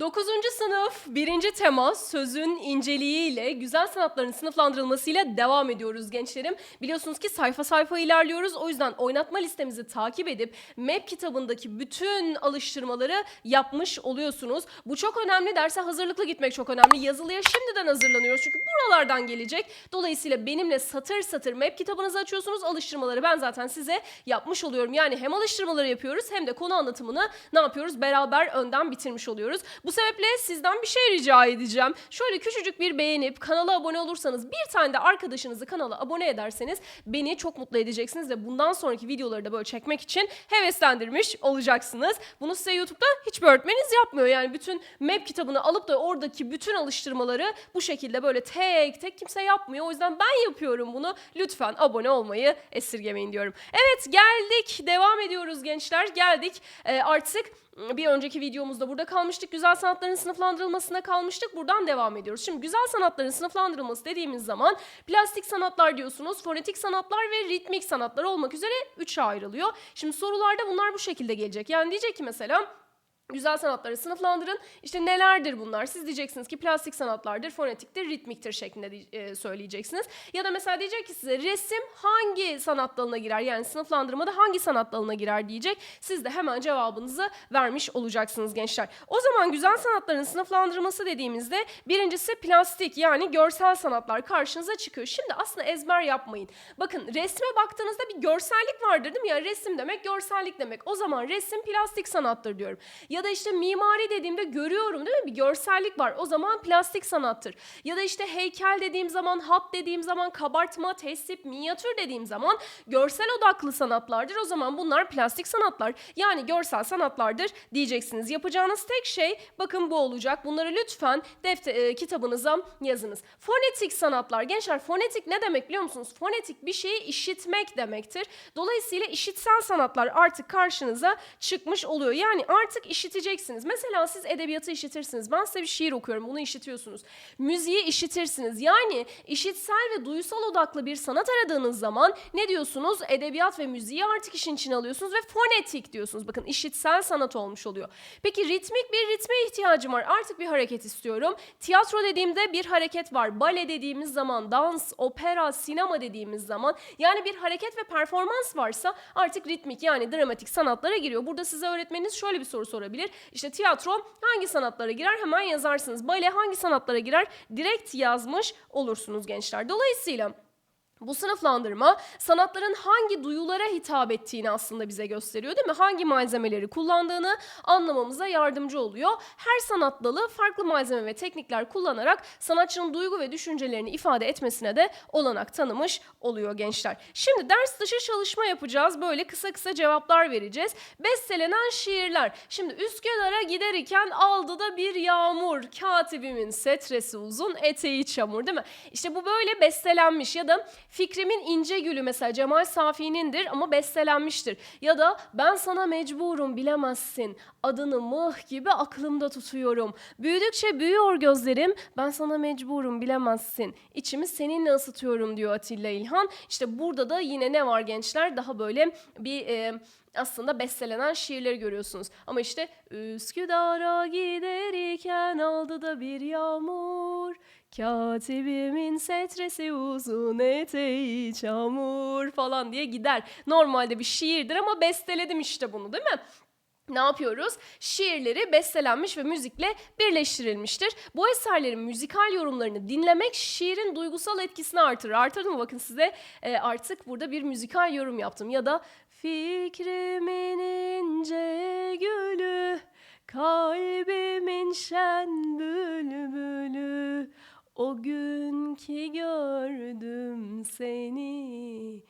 9. sınıf 1. temas sözün inceliğiyle güzel sanatların sınıflandırılmasıyla devam ediyoruz gençlerim. Biliyorsunuz ki sayfa sayfa ilerliyoruz. O yüzden oynatma listemizi takip edip MEP kitabındaki bütün alıştırmaları yapmış oluyorsunuz. Bu çok önemli. Derse hazırlıklı gitmek çok önemli. Yazılıya şimdiden hazırlanıyoruz çünkü buralardan gelecek. Dolayısıyla benimle satır satır MEP kitabınızı açıyorsunuz. Alıştırmaları ben zaten size yapmış oluyorum. Yani hem alıştırmaları yapıyoruz hem de konu anlatımını ne yapıyoruz? Beraber önden bitirmiş oluyoruz. Bu sebeple sizden bir şey rica edeceğim. Şöyle küçücük bir beğenip kanala abone olursanız bir tane de arkadaşınızı kanala abone ederseniz beni çok mutlu edeceksiniz ve bundan sonraki videoları da böyle çekmek için heveslendirmiş olacaksınız. Bunu size YouTube'da hiçbir öğretmeniniz yapmıyor. Yani bütün MEP kitabını alıp da oradaki bütün alıştırmaları bu şekilde böyle tek tek kimse yapmıyor. O yüzden ben yapıyorum bunu. Lütfen abone olmayı esirgemeyin diyorum. Evet geldik. Devam ediyoruz gençler. Geldik. Ee, artık bir önceki videomuzda burada kalmıştık. Güzel sanatların sınıflandırılmasına kalmıştık. Buradan devam ediyoruz. Şimdi güzel sanatların sınıflandırılması dediğimiz zaman plastik sanatlar diyorsunuz, fonetik sanatlar ve ritmik sanatlar olmak üzere üçe ayrılıyor. Şimdi sorularda bunlar bu şekilde gelecek. Yani diyecek ki mesela Güzel sanatları sınıflandırın. İşte nelerdir bunlar? Siz diyeceksiniz ki plastik sanatlardır, fonetiktir, ritmiktir şeklinde e, söyleyeceksiniz. Ya da mesela diyecek ki size resim hangi sanat dalına girer? Yani sınıflandırmada hangi sanat dalına girer diyecek. Siz de hemen cevabınızı vermiş olacaksınız gençler. O zaman güzel sanatların sınıflandırması dediğimizde birincisi plastik yani görsel sanatlar karşınıza çıkıyor. Şimdi aslında ezber yapmayın. Bakın resme baktığınızda bir görsellik vardır değil mi? Yani resim demek görsellik demek. O zaman resim plastik sanattır diyorum. Ya da işte mimari dediğimde görüyorum değil mi? Bir görsellik var. O zaman plastik sanattır. Ya da işte heykel dediğim zaman, hat dediğim zaman, kabartma, tesip, minyatür dediğim zaman görsel odaklı sanatlardır. O zaman bunlar plastik sanatlar. Yani görsel sanatlardır diyeceksiniz. Yapacağınız tek şey bakın bu olacak. Bunları lütfen defter, e, kitabınıza yazınız. Fonetik sanatlar. Gençler fonetik ne demek biliyor musunuz? Fonetik bir şeyi işitmek demektir. Dolayısıyla işitsel sanatlar artık karşınıza çıkmış oluyor. Yani artık işiteceksiniz. Mesela siz edebiyatı işitirsiniz. Ben size bir şiir okuyorum. Bunu işitiyorsunuz. Müziği işitirsiniz. Yani işitsel ve duysal odaklı bir sanat aradığınız zaman ne diyorsunuz? Edebiyat ve müziği artık işin içine alıyorsunuz ve fonetik diyorsunuz. Bakın işitsel sanat olmuş oluyor. Peki ritmik bir ritme ihtiyacım var. Artık bir hareket istiyorum. Tiyatro dediğimde bir hareket var. Bale dediğimiz zaman, dans, opera, sinema dediğimiz zaman yani bir hareket ve performans varsa artık ritmik yani dramatik sanatlara giriyor. Burada size öğretmeniniz şöyle bir soru sorabilir. İşte tiyatro hangi sanatlara girer? Hemen yazarsınız. Bale hangi sanatlara girer? Direkt yazmış olursunuz gençler. Dolayısıyla bu sınıflandırma sanatların hangi duyulara hitap ettiğini aslında bize gösteriyor değil mi? Hangi malzemeleri kullandığını anlamamıza yardımcı oluyor. Her sanat dalı farklı malzeme ve teknikler kullanarak sanatçının duygu ve düşüncelerini ifade etmesine de olanak tanımış oluyor gençler. Şimdi ders dışı çalışma yapacağız. Böyle kısa kısa cevaplar vereceğiz. Bestelenen şiirler. Şimdi Üsküdar'a giderken aldı da bir yağmur. Katibimin setresi uzun, eteği çamur değil mi? İşte bu böyle bestelenmiş ya da Fikrimin ince gülü mesela Cemal Safi'nindir ama bestelenmiştir. Ya da ben sana mecburum bilemezsin. Adını mıh gibi aklımda tutuyorum. Büyüdükçe büyüyor gözlerim. Ben sana mecburum bilemezsin. İçimi seninle ısıtıyorum diyor Atilla İlhan. İşte burada da yine ne var gençler? Daha böyle bir e, aslında bestelenen şiirleri görüyorsunuz. Ama işte Üsküdar'a giderken aldı da bir yağmur. Katibimin setresi uzun eteği çamur falan diye gider. Normalde bir şiirdir ama besteledim işte bunu değil mi? ne yapıyoruz? Şiirleri bestelenmiş ve müzikle birleştirilmiştir. Bu eserlerin müzikal yorumlarını dinlemek şiirin duygusal etkisini artırır. Artırdı mı? Bakın size e, artık burada bir müzikal yorum yaptım. Ya da fikrimin ince gülü, kalbimin şen bülbülü, o gün ki gördüm seni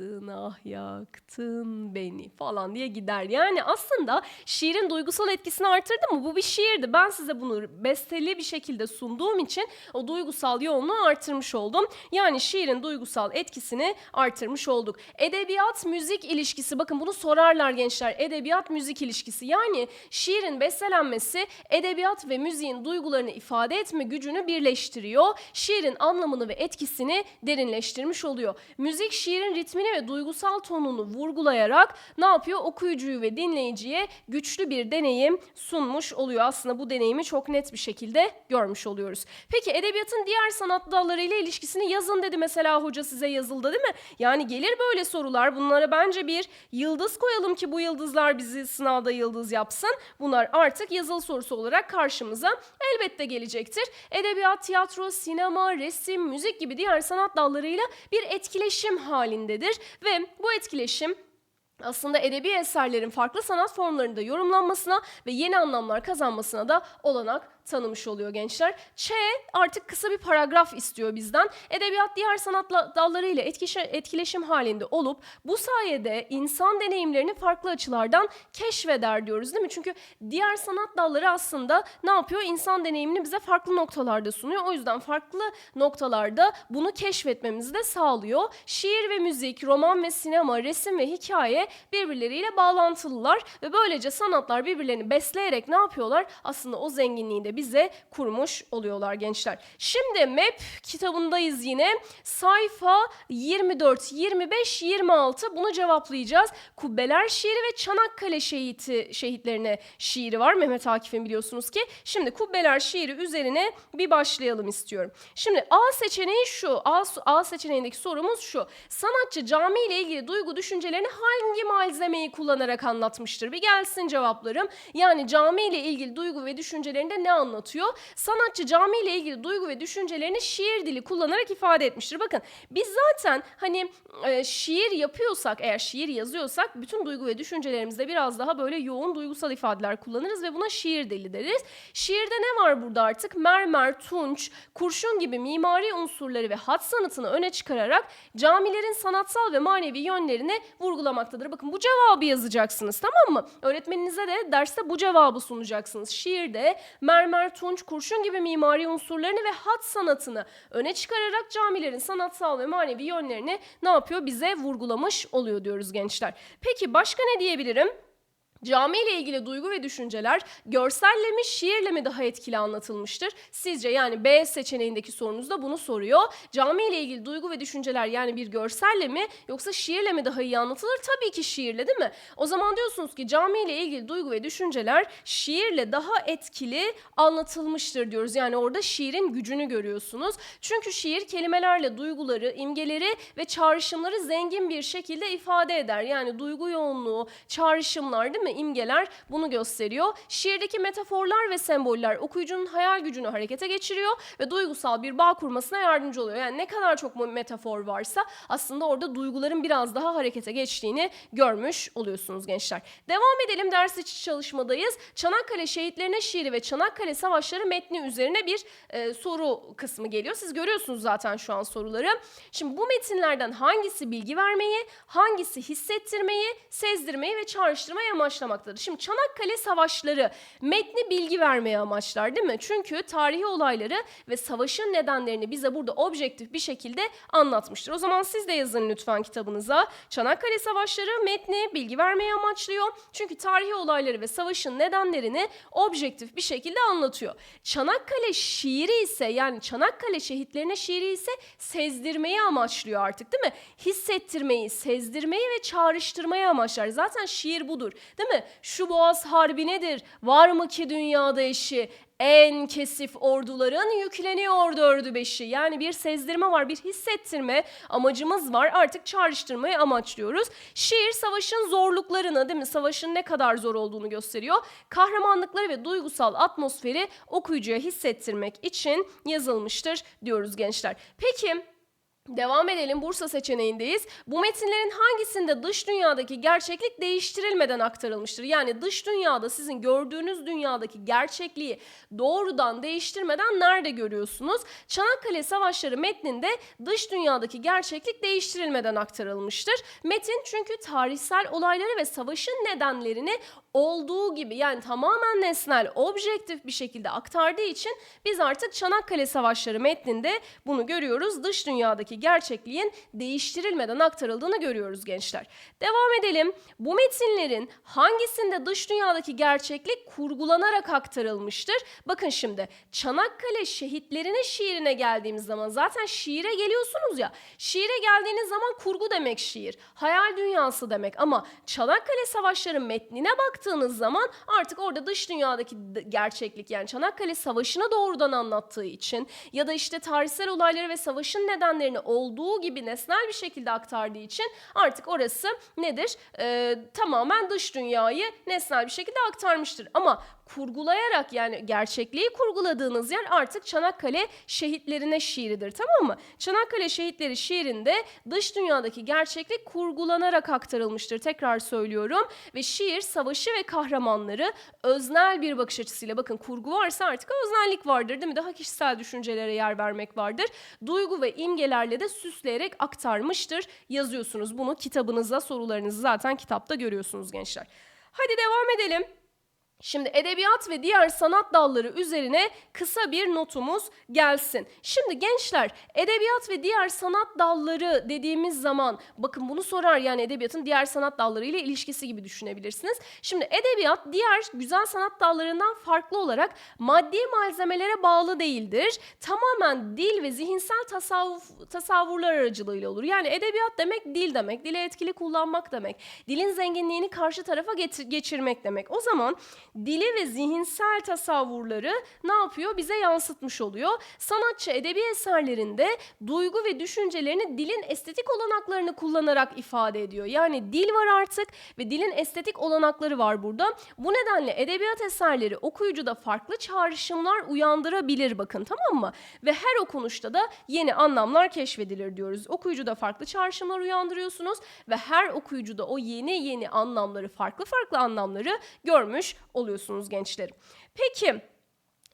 yaktın ah yaktın beni falan diye gider. Yani aslında şiirin duygusal etkisini artırdı mı? Bu bir şiirdi. Ben size bunu besteli bir şekilde sunduğum için o duygusal yoğunluğu artırmış oldum. Yani şiirin duygusal etkisini artırmış olduk. Edebiyat müzik ilişkisi bakın bunu sorarlar gençler. Edebiyat müzik ilişkisi yani şiirin bestelenmesi edebiyat ve müziğin duygularını ifade etme gücünü birleştiriyor. Şiirin anlamını ve etkisini derinleştirmiş oluyor. Müzik şiirin ritmini önemini ve duygusal tonunu vurgulayarak ne yapıyor? Okuyucuyu ve dinleyiciye güçlü bir deneyim sunmuş oluyor. Aslında bu deneyimi çok net bir şekilde görmüş oluyoruz. Peki edebiyatın diğer sanat dallarıyla ilişkisini yazın dedi mesela hoca size yazıldı değil mi? Yani gelir böyle sorular. Bunlara bence bir yıldız koyalım ki bu yıldızlar bizi sınavda yıldız yapsın. Bunlar artık yazılı sorusu olarak karşımıza elbette gelecektir. Edebiyat, tiyatro, sinema, resim, müzik gibi diğer sanat dallarıyla bir etkileşim halindedir ve bu etkileşim aslında edebi eserlerin farklı sanat formlarında yorumlanmasına ve yeni anlamlar kazanmasına da olanak tanımış oluyor gençler. Ç artık kısa bir paragraf istiyor bizden. Edebiyat diğer sanat la- dallarıyla etkileşim halinde olup bu sayede insan deneyimlerini farklı açılardan keşfeder diyoruz değil mi? Çünkü diğer sanat dalları aslında ne yapıyor? İnsan deneyimini bize farklı noktalarda sunuyor. O yüzden farklı noktalarda bunu keşfetmemizi de sağlıyor. Şiir ve müzik, roman ve sinema, resim ve hikaye birbirleriyle bağlantılılar ve böylece sanatlar birbirlerini besleyerek ne yapıyorlar? Aslında o zenginliği de bize kurmuş oluyorlar gençler. Şimdi MEP kitabındayız yine. Sayfa 24, 25, 26 bunu cevaplayacağız. Kubbeler şiiri ve Çanakkale şehiti, şehitlerine şiiri var Mehmet Akif'in biliyorsunuz ki. Şimdi Kubbeler şiiri üzerine bir başlayalım istiyorum. Şimdi A seçeneği şu. A, A seçeneğindeki sorumuz şu. Sanatçı cami ile ilgili duygu düşüncelerini hangi malzemeyi kullanarak anlatmıştır? Bir gelsin cevaplarım. Yani cami ile ilgili duygu ve düşüncelerinde ne anlatıyor? Sanatçı cami ile ilgili duygu ve düşüncelerini şiir dili kullanarak ifade etmiştir. Bakın biz zaten hani e, şiir yapıyorsak eğer şiir yazıyorsak bütün duygu ve düşüncelerimizde biraz daha böyle yoğun duygusal ifadeler kullanırız ve buna şiir dili deriz. Şiirde ne var burada artık? Mermer, tunç, kurşun gibi mimari unsurları ve hat sanatını öne çıkararak camilerin sanatsal ve manevi yönlerini vurgulamaktadır. Bakın bu cevabı yazacaksınız tamam mı? Öğretmeninize de derste bu cevabı sunacaksınız. Şiirde mermer, tunç, kurşun gibi mimari unsurlarını ve hat sanatını öne çıkararak camilerin sanatsal ve manevi yönlerini ne yapıyor? Bize vurgulamış oluyor diyoruz gençler. Peki başka ne diyebilirim? Cami ile ilgili duygu ve düşünceler görselle mi şiirle mi daha etkili anlatılmıştır? Sizce yani B seçeneğindeki sorunuzda bunu soruyor. Cami ile ilgili duygu ve düşünceler yani bir görselle mi yoksa şiirle mi daha iyi anlatılır? Tabii ki şiirle değil mi? O zaman diyorsunuz ki cami ile ilgili duygu ve düşünceler şiirle daha etkili anlatılmıştır diyoruz. Yani orada şiirin gücünü görüyorsunuz. Çünkü şiir kelimelerle duyguları, imgeleri ve çağrışımları zengin bir şekilde ifade eder. Yani duygu yoğunluğu, çağrışımlar değil mi? İmgeler bunu gösteriyor. Şiirdeki metaforlar ve semboller okuyucunun hayal gücünü harekete geçiriyor ve duygusal bir bağ kurmasına yardımcı oluyor. Yani ne kadar çok metafor varsa aslında orada duyguların biraz daha harekete geçtiğini görmüş oluyorsunuz gençler. Devam edelim ders içi çalışmadayız. Çanakkale şehitlerine şiiri ve Çanakkale savaşları metni üzerine bir e, soru kısmı geliyor. Siz görüyorsunuz zaten şu an soruları. Şimdi bu metinlerden hangisi bilgi vermeyi, hangisi hissettirmeyi, sezdirmeyi ve çağrıştırmayı amaçlamaktadır? Şimdi Çanakkale savaşları metni bilgi vermeye amaçlar değil mi? Çünkü tarihi olayları ve savaşın nedenlerini bize burada objektif bir şekilde anlatmıştır. O zaman siz de yazın lütfen kitabınıza. Çanakkale savaşları metni bilgi vermeye amaçlıyor. Çünkü tarihi olayları ve savaşın nedenlerini objektif bir şekilde anlatıyor. Çanakkale şiiri ise yani Çanakkale şehitlerine şiiri ise sezdirmeyi amaçlıyor artık değil mi? Hissettirmeyi, sezdirmeyi ve çağrıştırmayı amaçlar. Zaten şiir budur değil mi? Şu boğaz harbi nedir? Var mı ki dünyada eşi? En kesif orduların yükleniyor dördü beşi. Yani bir sezdirme var, bir hissettirme amacımız var. Artık çağrıştırmayı amaçlıyoruz. Şiir savaşın zorluklarını değil mi? Savaşın ne kadar zor olduğunu gösteriyor. Kahramanlıkları ve duygusal atmosferi okuyucuya hissettirmek için yazılmıştır diyoruz gençler. Peki Devam edelim Bursa seçeneğindeyiz. Bu metinlerin hangisinde dış dünyadaki gerçeklik değiştirilmeden aktarılmıştır? Yani dış dünyada sizin gördüğünüz dünyadaki gerçekliği doğrudan değiştirmeden nerede görüyorsunuz? Çanakkale Savaşları metninde dış dünyadaki gerçeklik değiştirilmeden aktarılmıştır. Metin çünkü tarihsel olayları ve savaşın nedenlerini olduğu gibi yani tamamen nesnel, objektif bir şekilde aktardığı için biz artık Çanakkale Savaşları metninde bunu görüyoruz. Dış dünyadaki dünyadaki gerçekliğin değiştirilmeden aktarıldığını görüyoruz gençler. Devam edelim. Bu metinlerin hangisinde dış dünyadaki gerçeklik kurgulanarak aktarılmıştır? Bakın şimdi Çanakkale şehitlerinin şiirine geldiğimiz zaman zaten şiire geliyorsunuz ya. Şiire geldiğiniz zaman kurgu demek şiir. Hayal dünyası demek ama Çanakkale Savaşları metnine baktığınız zaman artık orada dış dünyadaki gerçeklik yani Çanakkale Savaşı'nı doğrudan anlattığı için ya da işte tarihsel olayları ve savaşın nedenlerini olduğu gibi nesnel bir şekilde aktardığı için artık orası nedir? Ee, tamamen dış dünyayı nesnel bir şekilde aktarmıştır. Ama kurgulayarak yani gerçekliği kurguladığınız yer artık Çanakkale şehitlerine şiiridir tamam mı? Çanakkale şehitleri şiirinde dış dünyadaki gerçeklik kurgulanarak aktarılmıştır. Tekrar söylüyorum ve şiir savaşı ve kahramanları öznel bir bakış açısıyla bakın kurgu varsa artık öznellik vardır değil mi? Daha kişisel düşüncelere yer vermek vardır. Duygu ve imgelerle de süsleyerek aktarmıştır. Yazıyorsunuz bunu kitabınıza sorularınızı zaten kitapta görüyorsunuz gençler. Hadi devam edelim. Şimdi edebiyat ve diğer sanat dalları üzerine kısa bir notumuz gelsin. Şimdi gençler edebiyat ve diğer sanat dalları dediğimiz zaman bakın bunu sorar yani edebiyatın diğer sanat dalları ile ilişkisi gibi düşünebilirsiniz. Şimdi edebiyat diğer güzel sanat dallarından farklı olarak maddi malzemelere bağlı değildir. Tamamen dil ve zihinsel tasavvuf, tasavvurlar aracılığıyla olur. Yani edebiyat demek dil demek, dili etkili kullanmak demek, dilin zenginliğini karşı tarafa getir- geçirmek demek. O zaman dili ve zihinsel tasavvurları ne yapıyor? Bize yansıtmış oluyor. Sanatçı edebi eserlerinde duygu ve düşüncelerini dilin estetik olanaklarını kullanarak ifade ediyor. Yani dil var artık ve dilin estetik olanakları var burada. Bu nedenle edebiyat eserleri okuyucuda farklı çağrışımlar uyandırabilir bakın tamam mı? Ve her okunuşta da yeni anlamlar keşfedilir diyoruz. Okuyucuda farklı çağrışımlar uyandırıyorsunuz ve her okuyucuda o yeni yeni anlamları, farklı farklı anlamları görmüş oluyorsunuz gençlerim. Peki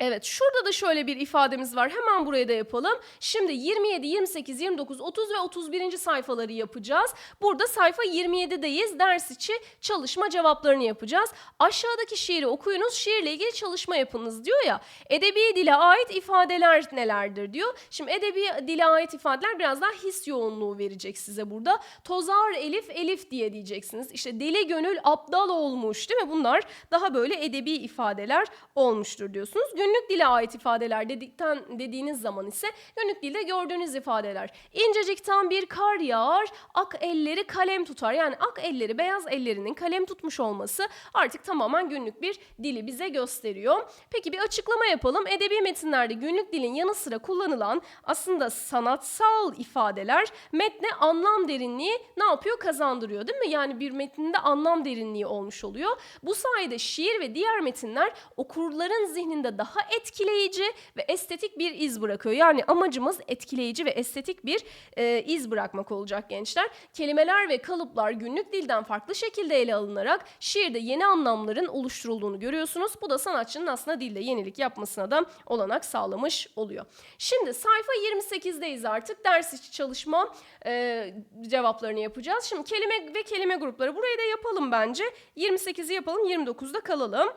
Evet şurada da şöyle bir ifademiz var. Hemen buraya da yapalım. Şimdi 27, 28, 29, 30 ve 31. sayfaları yapacağız. Burada sayfa 27'deyiz. Ders içi çalışma cevaplarını yapacağız. Aşağıdaki şiiri okuyunuz. Şiirle ilgili çalışma yapınız diyor ya. Edebi dile ait ifadeler nelerdir diyor. Şimdi edebi dile ait ifadeler biraz daha his yoğunluğu verecek size burada. Tozar elif elif diye diyeceksiniz. İşte deli gönül aptal olmuş değil mi? Bunlar daha böyle edebi ifadeler olmuştur diyorsunuz. Günlük dile ait ifadeler dedikten dediğiniz zaman ise günlük dilde gördüğünüz ifadeler. İncecikten bir kar yağar, ak elleri kalem tutar. Yani ak elleri, beyaz ellerinin kalem tutmuş olması artık tamamen günlük bir dili bize gösteriyor. Peki bir açıklama yapalım. Edebi metinlerde günlük dilin yanı sıra kullanılan aslında sanatsal ifadeler metne anlam derinliği ne yapıyor? Kazandırıyor değil mi? Yani bir metinde anlam derinliği olmuş oluyor. Bu sayede şiir ve diğer metinler okurların zihninde daha etkileyici ve estetik bir iz bırakıyor. Yani amacımız etkileyici ve estetik bir e, iz bırakmak olacak gençler. Kelimeler ve kalıplar günlük dilden farklı şekilde ele alınarak şiirde yeni anlamların oluşturulduğunu görüyorsunuz. Bu da sanatçının aslında dilde yenilik yapmasına da olanak sağlamış oluyor. Şimdi sayfa 28'deyiz artık. Ders içi çalışma e, cevaplarını yapacağız. Şimdi kelime ve kelime grupları burayı da yapalım bence. 28'i yapalım 29'da kalalım.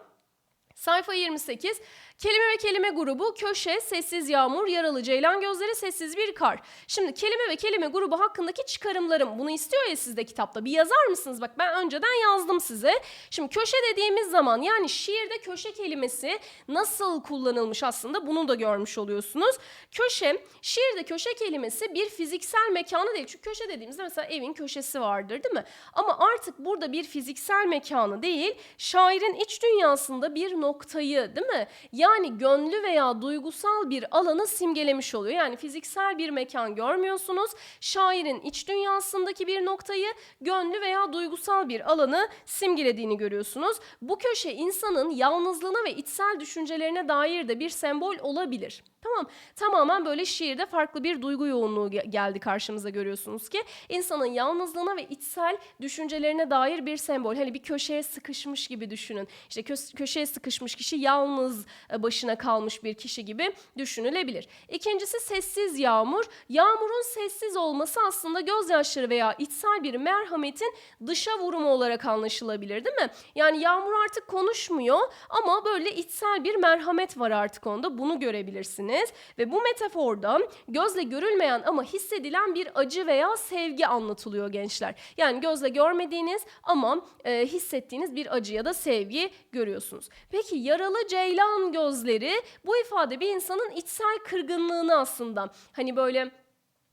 Sayfa 28. Kelime ve kelime grubu köşe, sessiz yağmur, yaralı ceylan gözleri, sessiz bir kar. Şimdi kelime ve kelime grubu hakkındaki çıkarımlarım. Bunu istiyor ya sizde kitapta. Bir yazar mısınız? Bak ben önceden yazdım size. Şimdi köşe dediğimiz zaman yani şiirde köşe kelimesi nasıl kullanılmış aslında bunu da görmüş oluyorsunuz. Köşe, şiirde köşe kelimesi bir fiziksel mekanı değil. Çünkü köşe dediğimizde mesela evin köşesi vardır değil mi? Ama artık burada bir fiziksel mekanı değil, şairin iç dünyasında bir noktayı değil mi? Yani gönlü veya duygusal bir alanı simgelemiş oluyor. Yani fiziksel bir mekan görmüyorsunuz. Şairin iç dünyasındaki bir noktayı gönlü veya duygusal bir alanı simgelediğini görüyorsunuz. Bu köşe insanın yalnızlığına ve içsel düşüncelerine dair de bir sembol olabilir. Tamam. Tamamen böyle şiirde farklı bir duygu yoğunluğu ge- geldi karşımıza görüyorsunuz ki insanın yalnızlığına ve içsel düşüncelerine dair bir sembol. Hani bir köşeye sıkışmış gibi düşünün. İşte kö- köşeye sıkışmış kişi yalnız e, başına kalmış bir kişi gibi düşünülebilir. İkincisi sessiz yağmur. Yağmurun sessiz olması aslında gözyaşları veya içsel bir merhametin dışa vurumu olarak anlaşılabilir değil mi? Yani yağmur artık konuşmuyor ama böyle içsel bir merhamet var artık onda. Bunu görebilirsiniz. Dersiniz ve bu metaforda gözle görülmeyen ama hissedilen bir acı veya sevgi anlatılıyor gençler. Yani gözle görmediğiniz ama e, hissettiğiniz bir acı ya da sevgi görüyorsunuz. Peki yaralı ceylan gözleri bu ifade bir insanın içsel kırgınlığını aslında hani böyle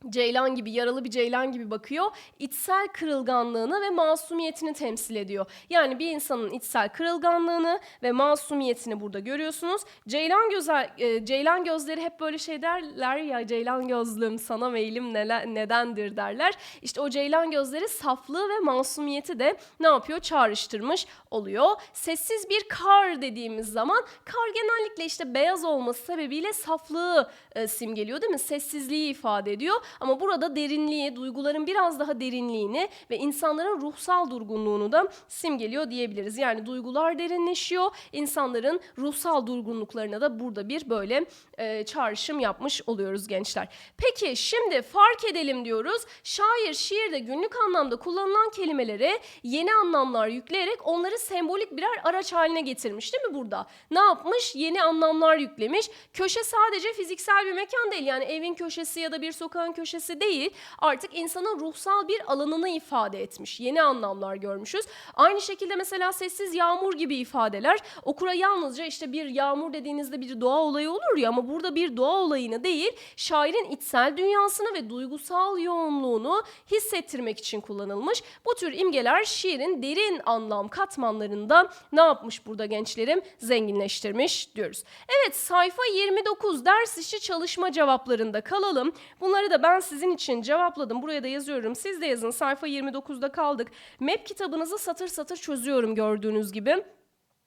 ceylan gibi yaralı bir ceylan gibi bakıyor. İçsel kırılganlığını ve masumiyetini temsil ediyor. Yani bir insanın içsel kırılganlığını ve masumiyetini burada görüyorsunuz. Ceylan gözer, e, ceylan gözleri hep böyle şey derler ya ceylan gözlüm sana meylim neler, nedendir derler. İşte o ceylan gözleri saflığı ve masumiyeti de ne yapıyor? Çağrıştırmış oluyor. Sessiz bir kar dediğimiz zaman kar genellikle işte beyaz olması sebebiyle saflığı e, simgeliyor değil mi? Sessizliği ifade ediyor. Ama burada derinliği, duyguların biraz daha derinliğini ve insanların ruhsal durgunluğunu da simgeliyor diyebiliriz. Yani duygular derinleşiyor, insanların ruhsal durgunluklarına da burada bir böyle e, çağrışım yapmış oluyoruz gençler. Peki şimdi fark edelim diyoruz. Şair şiirde günlük anlamda kullanılan kelimelere yeni anlamlar yükleyerek onları sembolik birer araç haline getirmiş değil mi burada? Ne yapmış? Yeni anlamlar yüklemiş. Köşe sadece fiziksel bir mekan değil. Yani evin köşesi ya da bir sokağın köşesi değil. Artık insanın ruhsal bir alanını ifade etmiş. Yeni anlamlar görmüşüz. Aynı şekilde mesela sessiz yağmur gibi ifadeler okura yalnızca işte bir yağmur dediğinizde bir doğa olayı olur ya ama burada bir doğa olayını değil şairin içsel dünyasını ve duygusal yoğunluğunu hissettirmek için kullanılmış. Bu tür imgeler şiirin derin anlam katmanlarında ne yapmış burada gençlerim? Zenginleştirmiş diyoruz. Evet sayfa 29 ders işi çalışma cevaplarında kalalım. Bunları da ben sizin için cevapladım. Buraya da yazıyorum. Siz de yazın. Sayfa 29'da kaldık. MEP kitabınızı satır satır çözüyorum gördüğünüz gibi.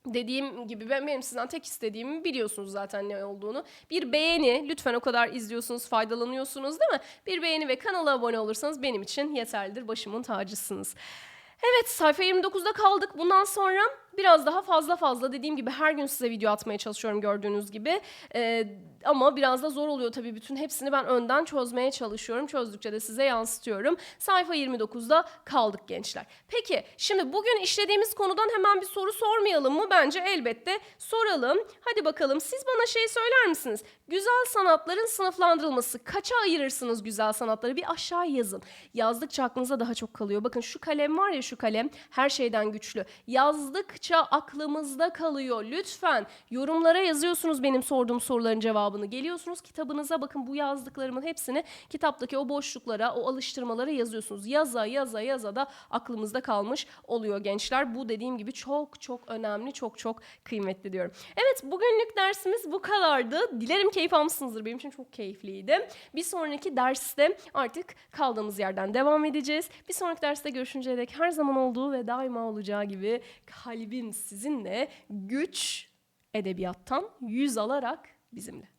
Dediğim gibi ben benim sizden tek istediğimi biliyorsunuz zaten ne olduğunu. Bir beğeni, lütfen o kadar izliyorsunuz, faydalanıyorsunuz değil mi? Bir beğeni ve kanala abone olursanız benim için yeterlidir. Başımın tacısınız. Evet sayfa 29'da kaldık. Bundan sonra biraz daha fazla fazla dediğim gibi her gün size video atmaya çalışıyorum gördüğünüz gibi. Ee, ama biraz da zor oluyor tabii bütün hepsini ben önden çözmeye çalışıyorum. Çözdükçe de size yansıtıyorum. Sayfa 29'da kaldık gençler. Peki şimdi bugün işlediğimiz konudan hemen bir soru sormayalım mı? Bence elbette soralım. Hadi bakalım siz bana şey söyler misiniz? Güzel sanatların sınıflandırılması. Kaça ayırırsınız güzel sanatları? Bir aşağı yazın. Yazdıkça aklınıza daha çok kalıyor. Bakın şu kalem var ya şu kalem her şeyden güçlü. Yazdıkça aklımızda kalıyor. Lütfen yorumlara yazıyorsunuz benim sorduğum soruların cevabını. Geliyorsunuz kitabınıza bakın bu yazdıklarımın hepsini kitaptaki o boşluklara, o alıştırmalara yazıyorsunuz. Yaza yaza yaza da aklımızda kalmış oluyor gençler. Bu dediğim gibi çok çok önemli, çok çok kıymetli diyorum. Evet bugünlük dersimiz bu kadardı. Dilerim keyif almışsınızdır. Benim için çok keyifliydi. Bir sonraki derste artık kaldığımız yerden devam edeceğiz. Bir sonraki derste görüşünceye dek her zaman olduğu ve daima olacağı gibi kalbim sizinle güç edebiyattan yüz alarak bizimle.